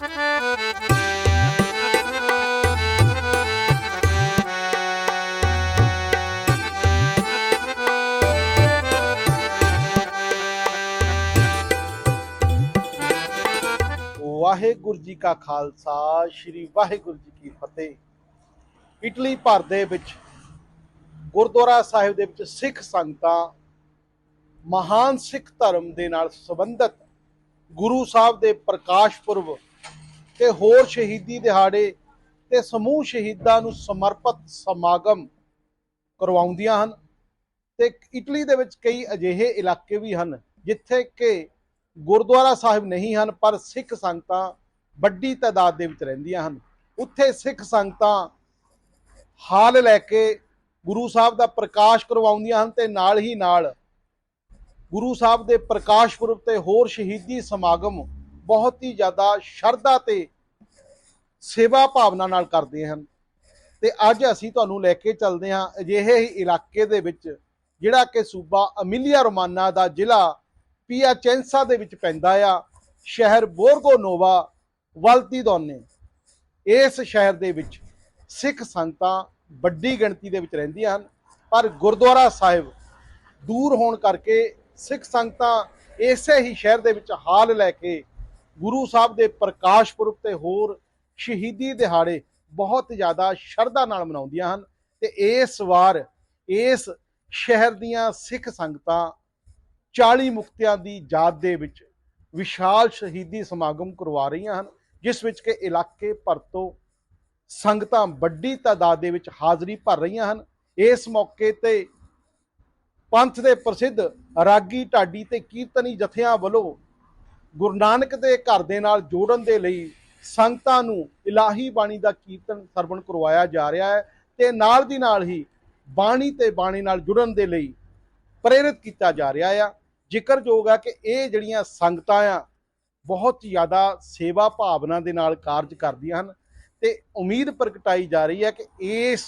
ਵਾਹਿਗੁਰੂ ਜੀ ਕਾ ਖਾਲਸਾ, ਸ੍ਰੀ ਵਾਹਿਗੁਰੂ ਜੀ ਕੀ ਫਤਿਹ। ਇਟਲੀ ਭਰ ਦੇ ਵਿੱਚ, ਗੁਰਦੁਆਰਾ ਸਾਹਿਬ ਦੇ ਵਿੱਚ ਸਿੱਖ ਸੰਗਤਾਂ ਮਹਾਨ ਸਿੱਖ ਧਰਮ ਦੇ ਨਾਲ ਸੰਬੰਧਿਤ ਗੁਰੂ ਸਾਹਿਬ ਦੇ ਪ੍ਰਕਾਸ਼ ਪੁਰਬ ਤੇ ਹੋਰ ਸ਼ਹੀਦੀ ਦਿਹਾੜੇ ਤੇ ਸਮੂਹ ਸ਼ਹੀਦਾਂ ਨੂੰ ਸਮਰਪਿਤ ਸਮਾਗਮ ਕਰਵਾਉਂਦੀਆਂ ਹਨ ਤੇ ਇਟਲੀ ਦੇ ਵਿੱਚ ਕਈ ਅਜਿਹੇ ਇਲਾਕੇ ਵੀ ਹਨ ਜਿੱਥੇ ਕਿ ਗੁਰਦੁਆਰਾ ਸਾਹਿਬ ਨਹੀਂ ਹਨ, ਪਰ ਸਿੱਖ ਸੰਗਤਾਂ ਵੱਡੀ ਤਾਦਾਦ ਦੇ ਵਿੱਚ ਰਹਿੰਦੀਆਂ ਹਨ। ਉੱਥੇ ਸਿੱਖ ਸੰਗਤਾਂ ਹਾਲ ਲੈ ਕੇ ਗੁਰੂ ਸਾਹਿਬ ਦਾ ਪ੍ਰਕਾਸ਼ ਕਰਵਾਉਂਦੀਆਂ ਹਨ ਤੇ ਨਾਲ ਹੀ ਨਾਲ ਗੁਰੂ ਸਾਹਿਬ ਦੇ ਪ੍ਰਕਾਸ਼ ਪੁਰਬ ਤੇ ਹੋਰ ਸ਼ਹੀਦੀ ਸਮਾਗਮ ਬਹੁਤ ਹੀ ਜ਼ਿਆਦਾ ਸ਼ਰਧਾ ਤੇ ਸੇਵਾ ਭਾਵਨਾ ਨਾਲ ਕਰਦੇ ਹਨ। ਤੇ ਅੱਜ ਅਸੀਂ ਤੁਹਾਨੂੰ ਲੈ ਕੇ ਚੱਲਦੇ ਹਾਂ ਅਜਿਹੇ ਹੀ ਇਲਾਕੇ ਦੇ ਵਿੱਚ, ਜਿਹੜਾ ਕਿ ਸੂਬਾ ਅਮੀਲੀਆ ਰੋਮਾਨਾ ਦਾ ਜ਼ਿਲ੍ਹਾ ਪੀਆਚੈਂਸਾ ਦੇ ਵਿੱਚ ਪੈਂਦਾ ਆ, ਸ਼ਹਿਰ ਬੋਰਗੋਨੋਵਾ ਵਲਤੀ ਦੋਨੇ। ਇਸ ਸ਼ਹਿਰ ਦੇ ਵਿੱਚ ਸਿੱਖ ਸੰਗਤਾਂ ਵੱਡੀ ਗਿਣਤੀ ਦੇ ਵਿੱਚ ਰਹਿੰਦੀਆਂ ਹਨ, ਪਰ ਗੁਰਦੁਆਰਾ ਸਾਹਿਬ ਦੂਰ ਹੋਣ ਕਰਕੇ ਸਿੱਖ ਸੰਗਤਾਂ ਇਸੇ ਹੀ ਸ਼ਹਿਰ ਦੇ ਵਿੱਚ ਹਾਲ ਲੈ ਕੇ ਗੁਰੂ ਸਾਹਿਬ ਦੇ ਪ੍ਰਕਾਸ਼ ਪੁਰਬ ਤੇ ਹੋਰ ਸ਼ਹੀਦੀ ਦਿਹਾੜੇ ਬਹੁਤ ਜ਼ਿਆਦਾ ਸ਼ਰਧਾ ਨਾਲ ਮਨਾਉਂਦੀਆਂ ਹਨ ਤੇ ਇਸ ਵਾਰ ਇਸ ਸ਼ਹਿਰ ਦੀਆਂ ਸਿੱਖ ਸੰਗਤਾਂ 40 ਮੁਕਤਿਆਂ ਦੀ ਯਾਦ ਦੇ ਵਿੱਚ ਵਿਸ਼ਾਲ ਸ਼ਹੀਦੀ ਸਮਾਗਮ ਕਰਵਾ ਰਹੀਆਂ ਹਨ, ਜਿਸ ਵਿੱਚ ਕਿ ਇਲਾਕੇ ਭਰ ਤੋਂ ਸੰਗਤਾਂ ਵੱਡੀ ਤਾਦਾਦ ਦੇ ਵਿੱਚ ਹਾਜ਼ਰੀ ਭਰ ਰਹੀਆਂ ਹਨ। ਇਸ ਮੌਕੇ ਤੇ ਪੰਥ ਦੇ ਪ੍ਰਸਿੱਧ ਰਾਗੀ ਢਾਡੀ ਤੇ ਕੀਰਤਨੀ ਜਥਿਆਂ ਵੱਲੋਂ ਗੁਰੂ ਨਾਨਕ ਦੇ ਘਰ ਦੇ ਨਾਲ ਜੋੜਨ ਦੇ ਲਈ ਸੰਗਤਾਂ ਨੂੰ ਇਲਾਹੀ ਬਾਣੀ ਦਾ ਕੀਰਤਨ ਸਰਵਣ ਕਰਵਾਇਆ ਜਾ ਰਿਹਾ ਹੈ ਤੇ ਨਾਲ ਦੀ ਨਾਲ ਹੀ ਬਾਣੀ ਤੇ ਬਾਣੀ ਨਾਲ ਜੁੜਨ ਦੇ ਲਈ ਪ੍ਰੇਰਿਤ ਕੀਤਾ ਜਾ ਰਿਹਾ ਆ। ਜ਼ਿਕਰਯੋਗ ਹੈ ਕਿ ਇਹ ਜਿਹੜੀਆਂ ਸੰਗਤਾਂ ਆ, ਬਹੁਤ ਜ਼ਿਆਦਾ ਸੇਵਾ ਭਾਵਨਾ ਦੇ ਨਾਲ ਕਾਰਜ ਕਰਦੀਆਂ ਹਨ ਤੇ ਉਮੀਦ ਪ੍ਰਗਟਾਈ ਜਾ ਰਹੀ ਹੈ ਕਿ ਇਸ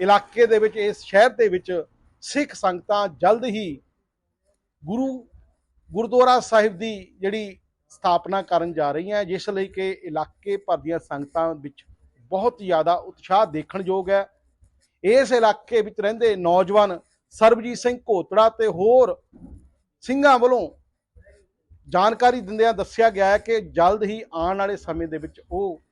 ਇਲਾਕੇ ਦੇ ਵਿੱਚ, ਇਸ ਸ਼ਹਿਰ ਦੇ ਵਿੱਚ ਸਿੱਖ ਸੰਗਤਾਂ ਜਲਦ ਹੀ ਗੁਰੂ ਗੁਰਦੁਆਰਾ ਸਾਹਿਬ ਦੀ ਜਿਹੜੀ ਸਥਾਪਨਾ ਕਰਨ ਜਾ ਰਹੀਆਂ ਜਿਸ ਲਈ ਕਿ ਇਲਾਕੇ ਭਰ ਦੀਆਂ ਸੰਗਤਾਂ ਵਿੱਚ ਬਹੁਤ ਜ਼ਿਆਦਾ ਉਤਸ਼ਾਹ ਦੇਖਣਯੋਗ ਹੈ। ਇਸ ਇਲਾਕੇ ਵਿੱਚ ਰਹਿੰਦੇ ਨੌਜਵਾਨ ਸਰਬਜੀਤ ਸਿੰਘ ਘੋਤੜਾ ਤੇ ਹੋਰ ਸਿੰਘਾਂ ਵੱਲੋਂ ਜਾਣਕਾਰੀ ਦਿੰਦਿਆਂ ਦੱਸਿਆ ਗਿਆ ਹੈ ਕਿ ਜਲਦ ਹੀ ਆਉਣ ਵਾਲੇ ਸਮੇਂ ਦੇ ਵਿੱਚ ਉਹ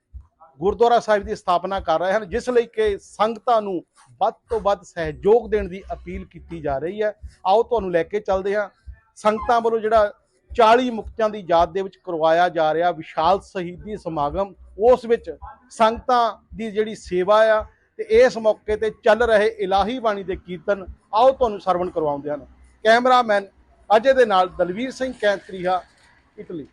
ਗੁਰਦੁਆਰਾ ਸਾਹਿਬ ਦੀ ਸਥਾਪਨਾ ਕਰ ਰਹੇ ਹਨ, ਜਿਸ ਲਈ ਕਿ ਸੰਗਤਾਂ ਨੂੰ ਵੱਧ ਤੋਂ ਵੱਧ ਸਹਿਯੋਗ ਦੇਣ ਦੀ ਅਪੀਲ ਕੀਤੀ ਜਾ ਰਹੀ ਹੈ। ਆਓ ਤੁਹਾਨੂੰ ਲੈ ਕੇ ਚੱਲਦੇ ਹਾਂ। ਸੰਗਤਾਂ ਵੱਲੋਂ ਜਿਹੜਾ 40 ਮੁਕਤਿਆਂ ਦੀ ਯਾਦ ਦੇ ਵਿੱਚ ਕਰਵਾਇਆ ਜਾ ਰਿਹਾ ਵਿਸ਼ਾਲ ਸ਼ਹੀਦੀ ਸਮਾਗਮ, ਉਸ ਵਿੱਚ ਸੰਗਤਾਂ ਦੀ ਜਿਹੜੀ ਸੇਵਾ ਆ ਤੇ ਇਸ ਮੌਕੇ ਤੇ ਚੱਲ ਰਹੇ ਇਲਾਹੀ ਬਾਣੀ ਦੇ ਕੀਰਤਨ ਆਓ ਤੁਹਾਨੂੰ ਸਰਵਣ ਕਰਵਾਉਂਦੇ ਹਨ। ਕੈਮਰਾਮੈਨ ਅਜੇ ਦੇ ਨਾਲ ਦਲਵੀਰ ਸਿੰਘ ਕੈਂਤਰੀਹਾ ਇਟਲੀ।